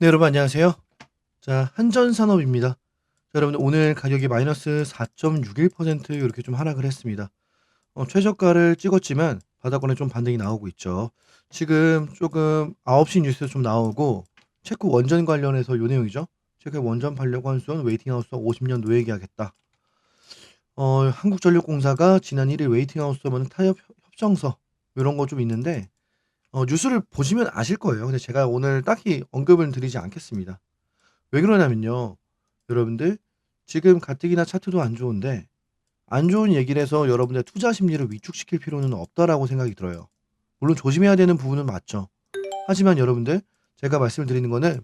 네, 여러분 안녕하세요. 자, 한전산업입니다. 자, 여러분 오늘 가격이 마이너스 4.61% 이렇게 좀 하락을 했습니다. 어, 최저가를 찍었지만 바닥권에 좀 반등이 나오고 있죠. 지금 조금 9시 뉴스에서 좀 나오고 체코 원전 관련해서 요 내용이죠. 체코에 원전 발력 환수원 웨이팅하우스와 50년 노예 계약했다. 어, 한국전력공사가 지난 1일 웨이팅하우스와는 타협 협정서 이런 거 좀 있는데 어, 뉴스를 보시면 아실 거예요. 근데 제가 오늘 딱히 언급을 드리지 않겠습니다. 왜 그러냐면요. 여러분들 지금 가뜩이나 차트도 안 좋은데 안 좋은 얘기를 해서 여러분의 투자 심리를 위축시킬 필요는 없다라고 생각이 들어요. 물론 조심해야 되는 부분은 맞죠. 하지만 여러분들 제가 말씀을 드리는 거는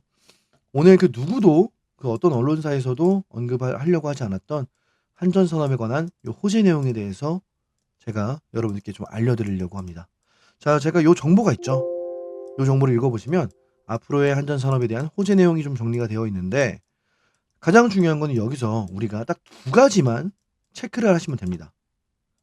오늘 그 누구도 그 어떤 언론사에서도 언급하려고 하지 않았던 한전산업에 관한 요 호재 내용에 대해서 제가 여러분들께 좀 알려드리려고 합니다. 자, 제가 요 정보가 있죠. 요 정보를 읽어보시면 앞으로의 한전 산업에 대한 호재 내용이 좀 정리가 되어 있는데 가장 중요한 거는 여기서 우리가 딱 두 가지만 체크를 하시면 됩니다.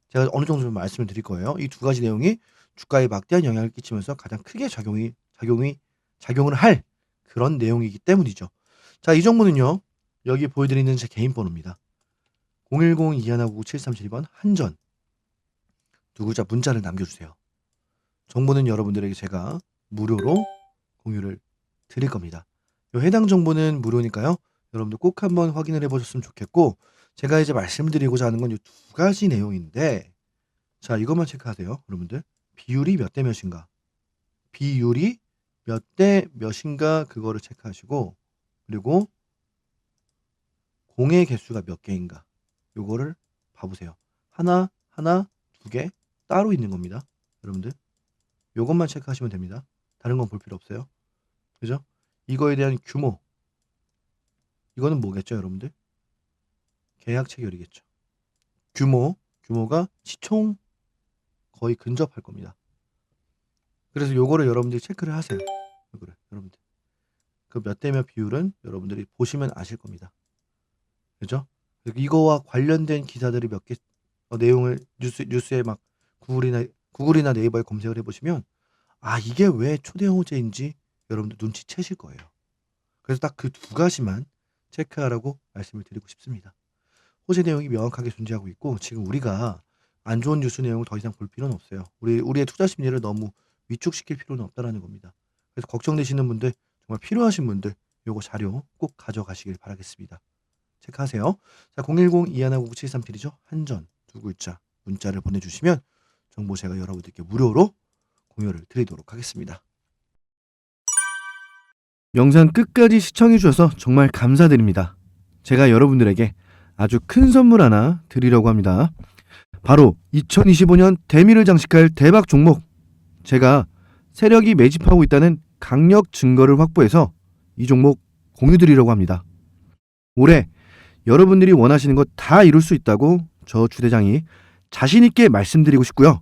제가 어느 정도 좀 말씀을 드릴 거예요. 이 두 가지 내용이 주가에 막대한 영향을 끼치면서 가장 크게 작용이 작용이 작용을 할 그런 내용이기 때문이죠. 자, 이 정보는요. 여기 보여드리는 제 개인 번호입니다. 010-2159-7372번 한전 두 글자 문자를 남겨주세요. 정보는 여러분들에게 제가 무료로 공유를 드릴 겁니다. 요 해당 정보는 무료니까요. 여러분들 꼭 한번 확인을 해보셨으면 좋겠고 제가 이제 말씀드리고자 하는 건 이 두 가지 내용인데 자 이것만 체크하세요. 여러분들 비율이 몇 대 몇인가 비율이 몇 대 몇인가 그거를 체크하시고 그리고 공의 개수가 몇 개인가 요거를 봐보세요. 하나 하나 두 개 따로 있는 겁니다. 여러분들 요것만 체크하시면 됩니다. 다른 건 볼 필요 없어요. 그죠? 이거에 대한 규모. 이거는 뭐겠죠, 여러분들? 계약 체결이겠죠. 규모, 규모가 시총 거의 근접할 겁니다. 그래서 요거를 여러분들이 체크를 하세요. 요거를 여러분들. 그 몇 대 몇 비율은 여러분들이 보시면 아실 겁니다. 그죠? 이거와 관련된 기사들이 몇 개 내용을 뉴스 뉴스에 막 구글이나 구글이나 네이버에 검색을 해보시면 아 이게 왜 초대형 호재인지 여러분들 눈치채실 거예요. 그래서 딱 그 두 가지만 체크하라고 말씀을 드리고 싶습니다. 호재 내용이 명확하게 존재하고 있고 지금 우리가 안 좋은 뉴스 내용을 더 이상 볼 필요는 없어요. 우리 우리의 투자 심리를 너무 위축시킬 필요는 없다라는 겁니다. 그래서 걱정되시는 분들 정말 필요하신 분들 요거 자료 꼭 가져가시길 바라겠습니다. 체크하세요. 자 010-2159-7372죠. 한전 두 글자 문자를 보내주시면 정보 제가 여러분들께 무료로 공유를 드리도록 하겠습니다. 영상 끝까지 시청해 주셔서 정말 감사드립니다. 제가 여러분들에게 아주 큰 선물 하나 드리려고 합니다. 바로 2025년 대미를 장식할 대박 종목. 제가 세력이 매집하고 있다는 강력 증거를 확보해서 이 종목 공유 드리려고 합니다. 올해 여러분들이 원하시는 것 다 이룰 수 있다고 저 주대장이 자신 있게 말씀드리고 싶고요.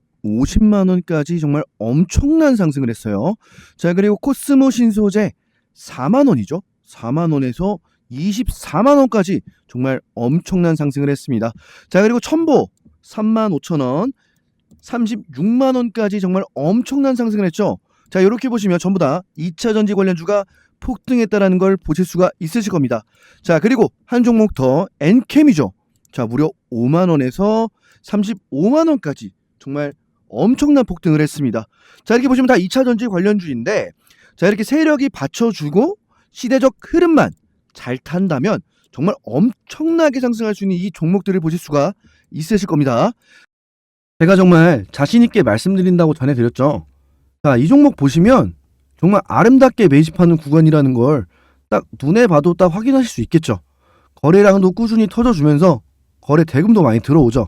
150만 원까지 정말 엄청난 상승을 했어요. 자, 그리고 코스모 신소재 4만 원이죠. 4만 원에서 24만 원까지 정말 엄청난 상승을 했습니다. 자, 그리고 첨보 3만 5천 원, 36만 원까지 정말 엄청난 상승을 했죠. 자, 이렇게 보시면 전부 다 2차 전지 관련주가 폭등했다라는 걸 보실 수가 있으실 겁니다. 자, 그리고 한 종목 더 엔캠이죠. 자, 무려 5만 원에서 35만 원까지 정말 엄청난 폭등을 했습니다. 자, 이렇게 보시면 다 2차 전지 관련주인데 자, 이렇게 세력이 받쳐주고 시대적 흐름만 잘 탄다면 정말 엄청나게 상승할 수 있는 이 종목들을 보실 수가 있으실 겁니다. 제가 정말 자신있게 말씀드린다고 전해드렸죠. 자, 이 종목 보시면 정말 아름답게 매집하는 구간이라는 걸 딱 눈에 봐도 딱 확인하실 수 있겠죠. 거래량도 꾸준히 터져주면서 거래 대금도 많이 들어오죠.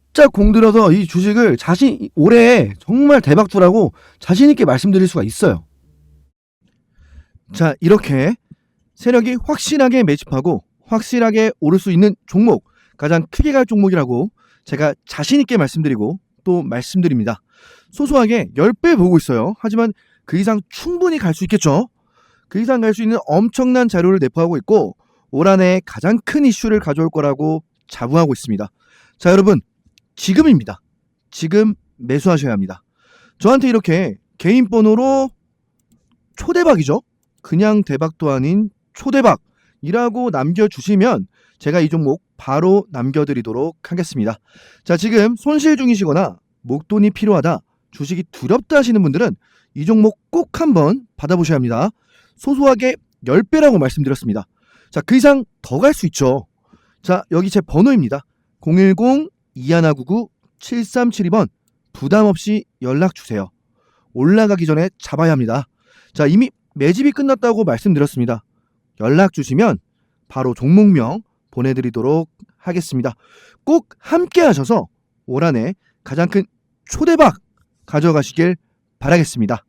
짜 공들여서 이 주식을 자신 올해 정말 대박투라고 자신 있게 말씀드릴 수가 있어요. 자, 이렇게 세력이 확실하게 매집하고 확실하게 오를 수 있는 종목, 가장 크게 갈 종목이라고 제가 자신 있게 말씀드리고 또 말씀드립니다. 소소하게 10배 보고 있어요. 하지만 그 이상 충분히 갈 수 있겠죠. 그 이상 갈 수 있는 엄청난 자료를 내포하고 있고 올 한해 가장 큰 이슈를 가져올 거라고 자부하고 있습니다. 자, 여러분. 지금입니다. 지금 매수하셔야 합니다. 저한테 이렇게 개인 번호로 초대박이죠. 그냥 대박도 아닌 초대박이라고 남겨주시면 제가 이 종목 바로 남겨드리도록 하겠습니다. 자, 지금 손실 중이시거나 목돈이 필요하다, 주식이 두렵다 하시는 분들은 이 종목 꼭 한번 받아보셔야 합니다. 소소하게 10배라고 말씀드렸습니다. 자, 그 이상 더 갈 수 있죠. 자, 여기 제 번호입니다. 010-2199-7372번 부담 없이 연락 주세요. 올라가기 전에 잡아야 합니다. 자, 이미 매집이 끝났다고 말씀드렸습니다. 연락 주시면 바로 종목명 보내드리도록 하겠습니다. 꼭 함께 하셔서 올 한해 가장 큰 초대박 가져가시길 바라겠습니다.